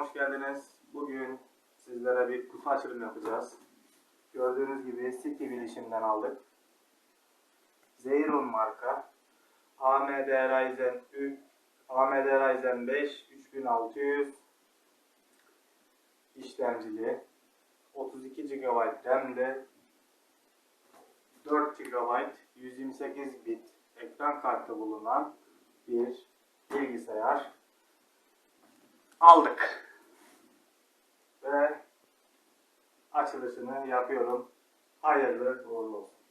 hoş geldiniz. Bugün sizlere bir kutu açılımı yapacağız. Gördüğünüz gibi City bilişimden aldık. Zeyron marka. AMD Ryzen 3, AMD Ryzen 5 3600 işlemcili 32 GB RAM'de 4 GB 128 bit ekran kartı bulunan bir bilgisayar aldık. Ve açılışını yapıyorum. Hayırlı uğurlu olsun.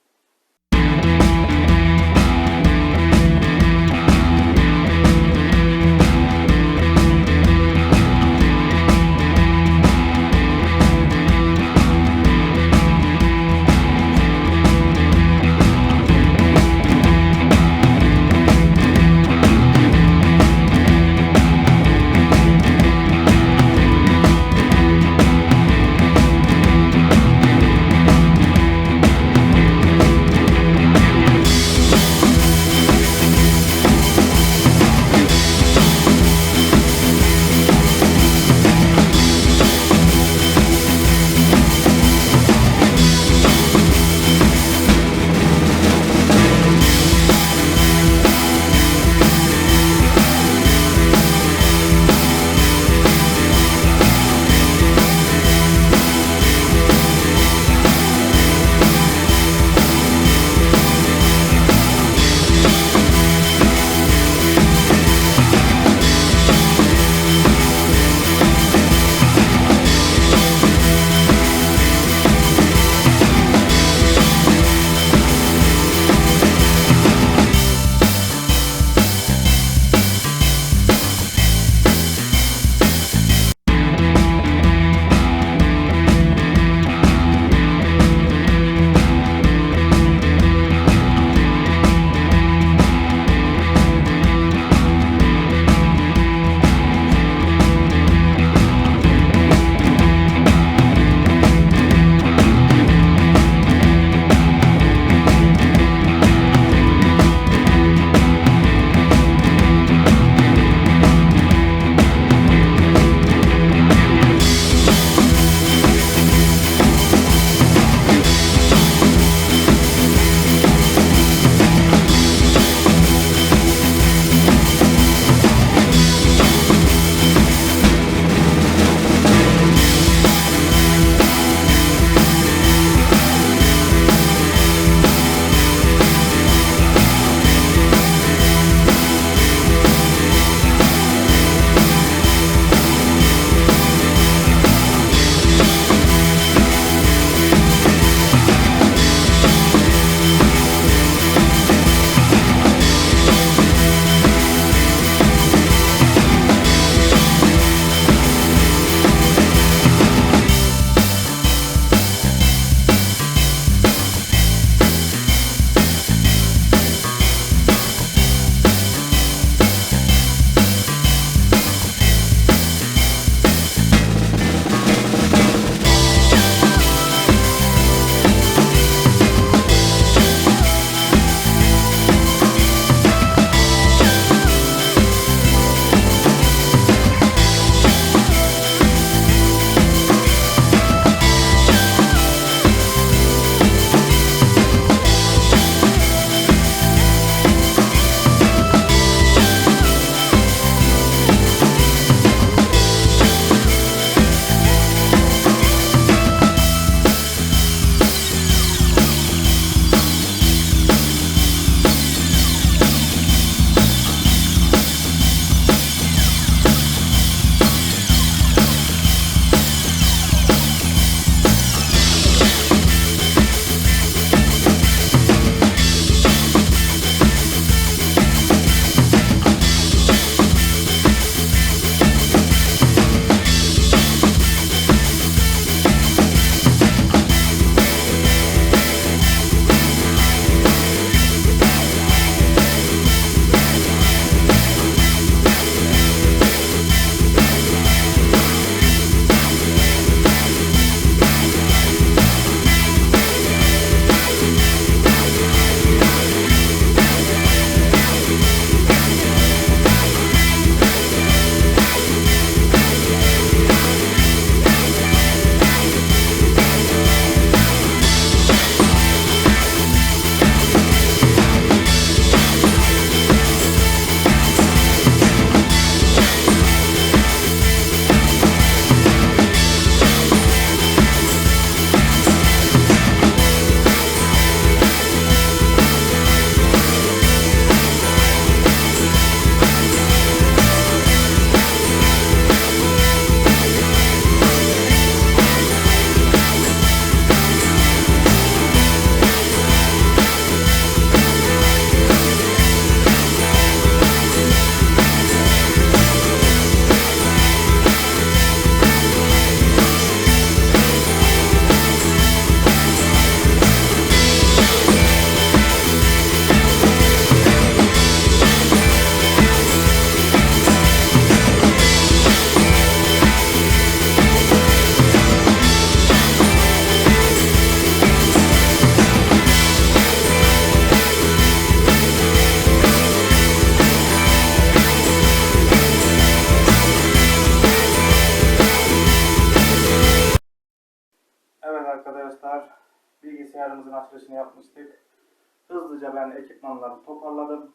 Hızlıca ben ekipmanları toparladım.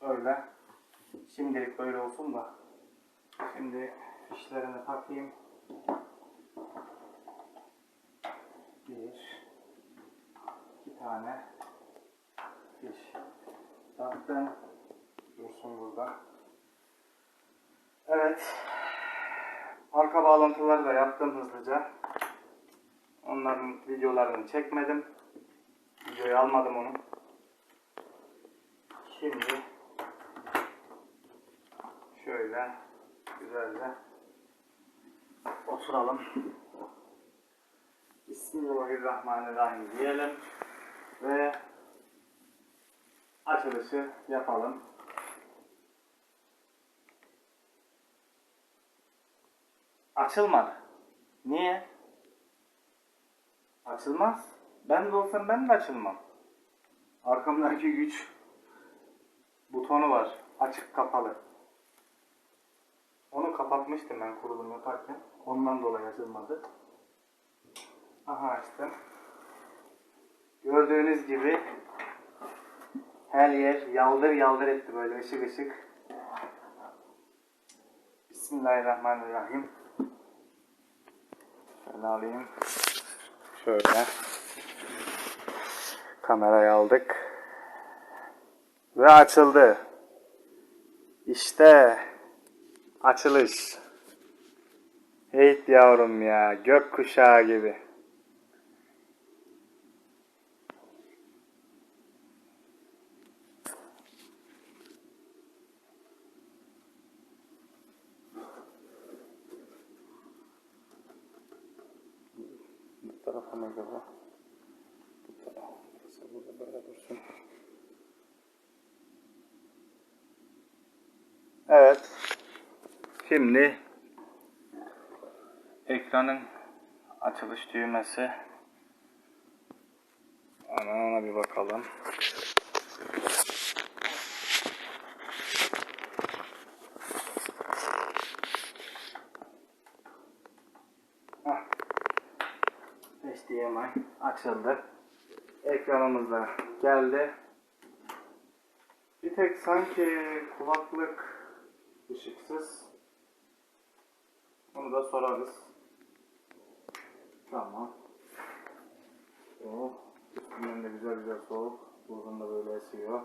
Böyle. Şimdilik böyle olsun da. Şimdi fişlerini takayım. Bir, iki tane fiş taktım. Dursun burada. Evet. Arka bağlantıları da yaptım hızlıca. Onların videolarını çekmedim. Videoyu almadım onu. Şimdi şöyle güzelce oturalım. Bismillahirrahmanirrahim diyelim ve açılışı yapalım. Açılmadı. Niye? Açılmaz. Ben de olsam ben de açılmam. Arkamdaki güç butonu var. Açık kapalı. Onu kapatmıştım ben kurulum yaparken. Ondan dolayı açılmadı. Aha açtım. Gördüğünüz gibi her yer yaldır yaldır etti böyle ışık ışık. Bismillahirrahmanirrahim. Şöyle alayım. Şöyle. Kamerayı aldık. Ve açıldı. İşte açılış. Heyt yavrum ya. Gök kuşağı gibi. Bu tarafa mı acaba? Bu tarafa. Burası burada böyle dursun. Evet. Şimdi ekranın açılış düğmesi. Hemen ona bir bakalım. HDMI açıldı. Ekranımız da geldi. Bir tek sanki kulaklık ışıksız. Onu da sorarız. Tamam. Oh, üstünden de güzel güzel soğuk. Buradan da böyle esiyor.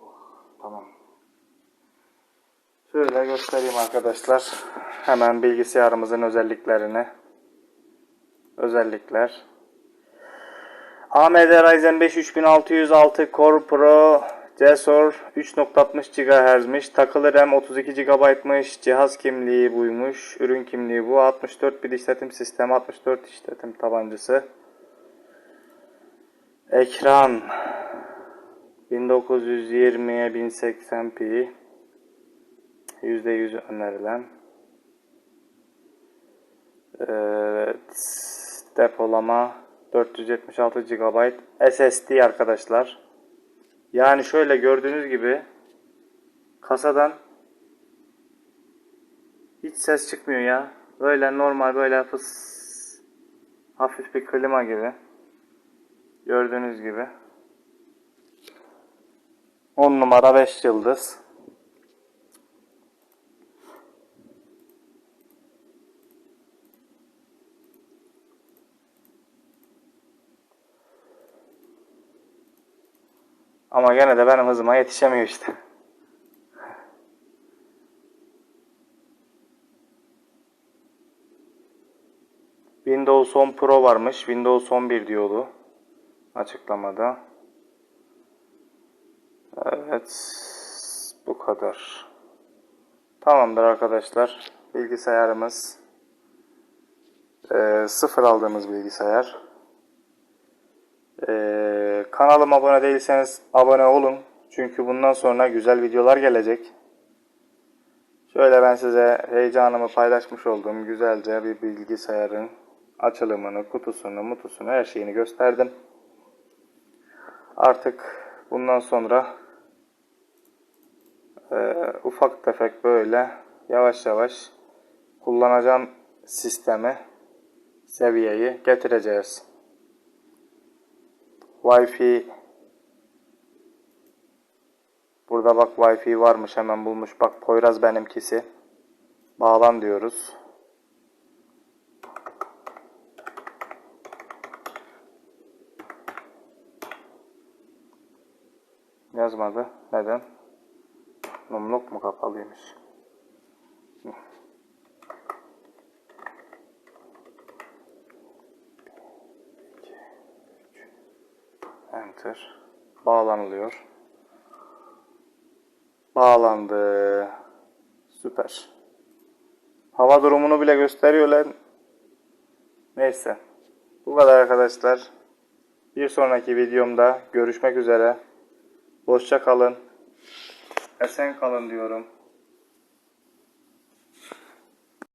Oh, tamam. Şöyle göstereyim arkadaşlar. Hemen bilgisayarımızın özelliklerini. Özellikler. AMD Ryzen 5 3606 Core Pro Cesor 3.60 GHz'miş. Takılı RAM 32 GB'mış. Cihaz kimliği buymuş. Ürün kimliği bu. 64 bit işletim sistemi, 64 işletim tabancası. Ekran 1920'ye 1080p %100 önerilen. Evet. Depolama 476 GB SSD arkadaşlar. Yani şöyle gördüğünüz gibi kasadan hiç ses çıkmıyor ya. Böyle normal böyle fıs hafif bir klima gibi. Gördüğünüz gibi. 10 numara 5 yıldız. Ama gene de benim hızıma yetişemiyor işte. Windows 10 Pro varmış. Windows 11 diyordu. Açıklamada. Evet. Bu kadar. Tamamdır arkadaşlar. Bilgisayarımız eee, sıfır aldığımız bilgisayar. Ee, kanalıma abone değilseniz abone olun. Çünkü bundan sonra güzel videolar gelecek. Şöyle ben size heyecanımı paylaşmış olduğum güzelce bir bilgisayarın açılımını, kutusunu, mutusunu, her şeyini gösterdim. Artık bundan sonra e, ufak tefek böyle yavaş yavaş kullanacağım sistemi seviyeyi getireceğiz. Wi-Fi Burada bak Wi-Fi varmış hemen bulmuş. Bak Poyraz benimkisi. Bağlan diyoruz. Yazmadı. Neden? Mumluk mu kapalıymış? Enter. Bağlanılıyor. Bağlandı. Süper. Hava durumunu bile gösteriyorlar. Neyse. Bu kadar arkadaşlar. Bir sonraki videomda görüşmek üzere. Hoşça kalın. Esen kalın diyorum.